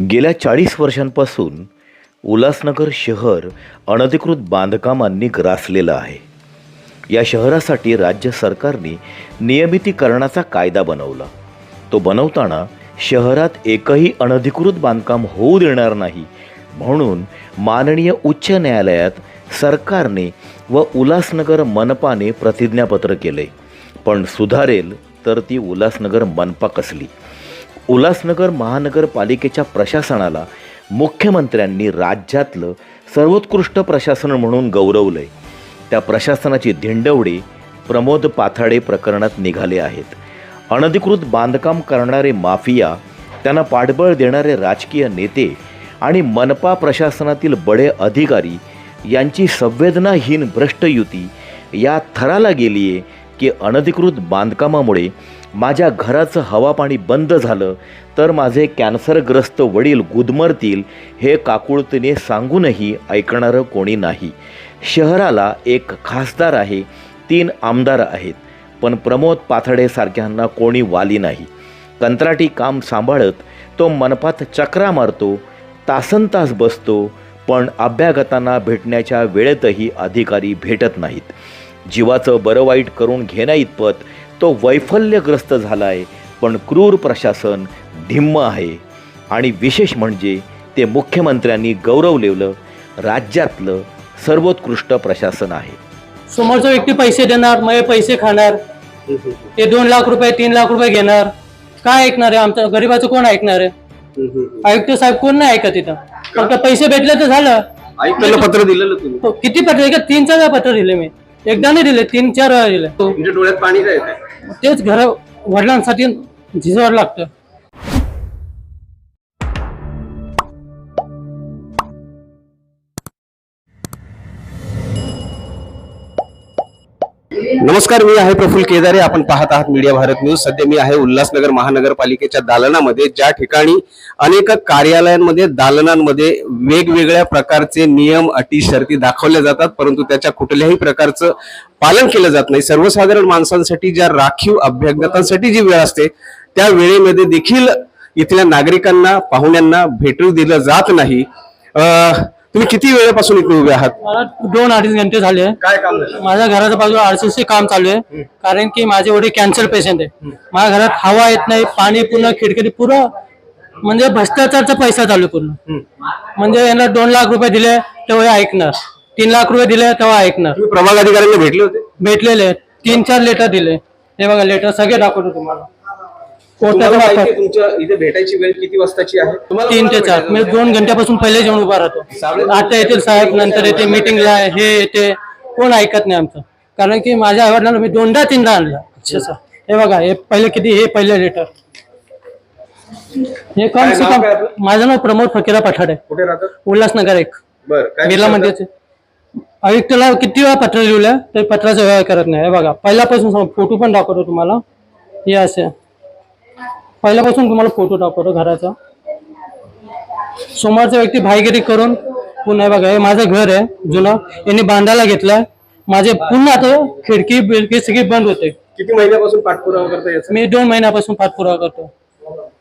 गेल्या चाळीस वर्षांपासून उल्हासनगर शहर अनधिकृत बांधकामांनी ग्रासलेलं आहे. या शहरासाठी राज्य सरकारने नियमितीकरणाचा कायदा बनवला. तो बनवताना शहरात एकही अनधिकृत बांधकाम होऊ देणार नाही म्हणून माननीय उच्च न्यायालयात सरकारने व उल्हासनगर मनपाने प्रतिज्ञापत्र केले. पण सुधारेल तर ती उल्हासनगर मनपा कसली? उल्हासनगर महानगरपालिकेच्या प्रशासनाला मुख्यमंत्र्यांनी राज्यातलं सर्वोत्कृष्ट प्रशासन म्हणून गौरवलंय. त्या प्रशासनाची धिंडवडी प्रमोद पाथाडे प्रकरणात निघाले आहेत. अनधिकृत बांधकाम करणारे माफिया त्यांना पाठबळ देणारे राजकीय नेते आणि मनपा प्रशासनातील बडे अधिकारी यांची संवेदनाहीन भ्रष्ट युती या थराला गेली आहे की अनधिकृत बांधकामामुळे माझ्या घराचं हवापाणी बंद झालं तर माझे कॅन्सरग्रस्त वडील गुदमरतील हे काकुळतीने सांगूनही ऐकणारं कोणी नाही. शहराला एक खासदार आहे तीन आमदार आहेत पण प्रमोद पाथडेसारख्यांना कोणी वाली नाही. कंत्राटी काम सांभाळत तो मनपात चक्रा मारतो तासन तास बसतो पण अभ्यागतांना भेटण्याच्या वेळेतही अधिकारी भेटत नाहीत. जीवाचं बरं वाईट करून घेण्याइतपत तो वैफल्यग्रस्त झाला आहे पण क्रूर प्रशासन ढिम्म आहे. आणि विशेष म्हणजे ते मुख्यमंत्र्यांनी गौरवलेलं राज्यातलं सर्वोत्कृष्ट प्रशासन आहे. समोरचा व्यक्ती पैसे देणार मग हे पैसे खाणार ते दोन लाख रुपये तीन लाख रुपये घेणार. काय ऐकणार आहे आमच्या गरीबाचं कोण ऐकणार आहे? आयुक्त साहेब कोण नाही ऐकत इथं? फक्त पैसे भेटले तर झालं. पत्र दिलेलं तुम्ही. तो किती पत्र? का तीन चार पत्र दिले मी. एकदा नाही दिले तीन चार वेळा दिले तुमच्या डोळ्यात पाणी काय येतंय? तेच घर वडिलांसाठी झिजवायला लागतं नमस्कार मी आहे प्रफुल केदारे. आपण पाहत आहात मीडिया भारत न्यूज. सध्या मी आहे उल्हासनगर महानगरपालिकेच्या दालनामध्ये ज्या ठिकाणी अनेक कार्यालयांमध्ये दालनांमध्ये वेगवेगळ्या प्रकारचे नियम अटी शर्ती दाखवल्या जातात परंतु त्याच्या कुठल्याही प्रकारचं पालन केलं जात नाही. सर्वसाधारण माणसांसाठी ज्या राखीव अभ्यागतांसाठी जी वेळ असते त्या वेळेमध्ये देखील इथल्या नागरिकांना पाहुण्यांना भेटू दिलं जात नाही. तुम्ही किती वेळेपासून इकडे उभे आहात? मला दोन अडीच घंटे झाले. काय काम झालं? माझ्या घराच्या बाजूला आरसीसी काम चालू आहे. कारण की माझे वडील कॅन्सर पेशंट आहे. माझ्या घरात हवा येत नाही पाणी पूर्ण खिडकी पुरं म्हणजे भ्रष्टाचारचा पैसा चालू आहे पूर्ण. म्हणजे यांना दोन लाख रुपये दिले तेव्हा हे ऐकणार. तीन लाख रुपये दिले तेव्हा ऐकणार. तुम्ही प्रभाग अधिकाऱ्यांना भेटले होते? भेटलेले. तीन चार लेटर दिले. हे बघा लेटर सगळे दाखवतो तुम्हाला. तुम्हाला कोर्टाचा माहिती आहे वापर. तुमच्या इथे भेटायची वेळ किती वाजताची आहे? तुम्हाला तीन ते कोणाला चार. मी भेटायचं? दोन घंट्यापासून पहिले जेवण उभा राहतो. आता येतील साहेब नंतर येते मिटिंगला हे येते. कोण ऐकत नाही आमचं. कारण की माझ्या आईवडिलांना मी दोनदा तीनदा आणलं. अक्षरशः हे बघा हे पहिले किती हे पहिले लेटर हे कम काय से नाव कम आपलं? माझं नाव प्रमोद फकीरा पठाडे. कुठे राहतात उल्हासनगर एक. बर काय बिर्ला? मंदिरचे. आयुक्ताला किती वेळा पत्र लिहिलं ते पत्राचा व्यवहार करत नाही. हे बघा पहिल्यापासून फोटो पण दाखवतो तुम्हाला. हे असे. पहिल्यापासून तुम्हाला फोटो दाखवतो घराचा. समोरचा व्यक्ती भाईगिरी करून पुन्हा बघा हे माझं घर आहे जुनं. यांनी बांधायला घेतलंय. माझे पुन्हा आता खिडकी बिडकी सगळी बंद होते. किती महिन्यापासून पाठपुरावा करता मी दोन महिन्यापासून पाठपुरावा करतो.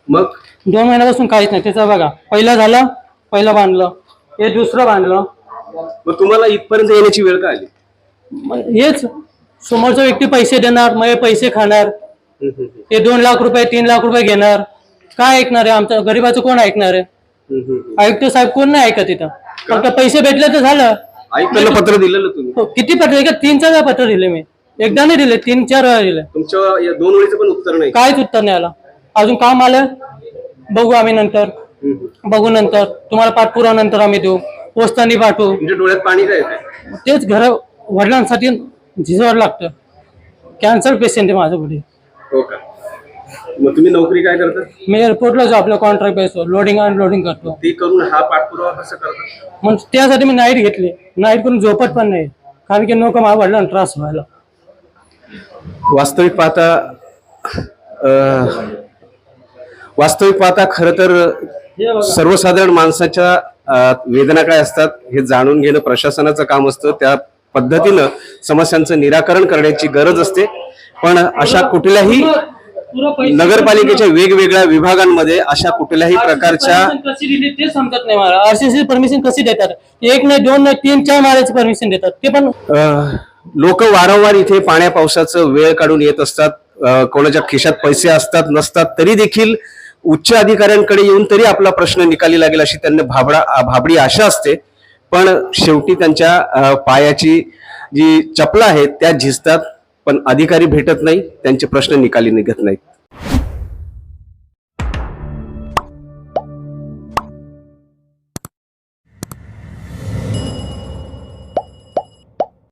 मग? दोन महिन्यापासून काहीच नाही. त्याचा बघा पहिलं झालं पहिलं बांधलं. हे दुसरं बांधलं. मग तुम्हाला इथपर्यंत येण्याची वेळ का आली? मग हेच. समोरचा व्यक्ती पैसे देणार मग पैसे खाणार. ते दोन लाख रुपये तीन लाख रुपये घेणार. काय ऐकणार आहे आमच्या गरीबाचं कोण ऐकणार आहे? आयुक्त साहेब कोण नाही ऐकत इथं? फक्त पैसे भेटले तर झालं. आयुक्तांना पत्र दिलेलं तुम्ही. हो, किती पत्र का तीन चार वेळा पत्र दिले मी? एकदा नाही दिले तीन चार वेळा दिले. तुमच्या या दोन वेळीचं पण उत्तर नाही. काहीच उत्तर नाही आला. अजून काम आलं? बघू आम्ही नंतर. बघू नंतर. तुम्हाला पाठपुरावा नंतर आम्ही देऊ. पोस्टाने पाठवू. तुमच्या डोळ्यात पाणी काय येतंय? तेच घर वडिलांसाठी झिजवायला लागतं. कॅन्सर पेशंट आहे माझं वडील. हो का? मग तुम्ही नोकरी काय करता? मी एअरपोर्टला जॉबला कॉन्ट्रॅक्ट बेसवर लोडिंग आणि लोडिंग करतो. ती करून हा पाठपुरावा कसं करता? मग त्यासाठी मी नाईट घेतली. नाईट करून झोपत पण नाही. कारण की नको माझ्या वडिलांना त्रास व्हायला. वास्तविक पाहता अं, वास्तविक पाहता खर तर सर्वसाधारण माणसाच्या अं, वेदना काय असतात हे जाणून घेणं प्रशासनाचं काम असतं. त्या पद्धतीनं समस्यांचं निराकरण करण्याची गरज असते. पण अशा कुठल्याही पैसे- नगरपालिकेच्या वेगवेगळ्या विभागांमध्ये अशा कुठल्याही प्रकारच्या परमिशन कशी दिली ते समजत नाही मला. आरसीसी परमिशन कशी देतात? एक नाही दोन नाही तीन चार मारायची परमिशन देतात. ते पण लोक वारंवार इथे पाण्या पावसाचं वेळ काढून येत असतात. अ, कोणाच्या खिशात पैसे असतात नसतात तरी देखील उच्च अधिकाऱ्यांकडे येऊन तरी आपला प्रश्न निकाली लागेल अशी त्यांना भाबडा भाबडी आशा असते. पण शेवटी त्यांच्या अ, पायाची जी चपला आहेत त्या झिजतात. पण अधिकारी भेटत नाही त्यांचे प्रश्न निकाली निघत नाहीत.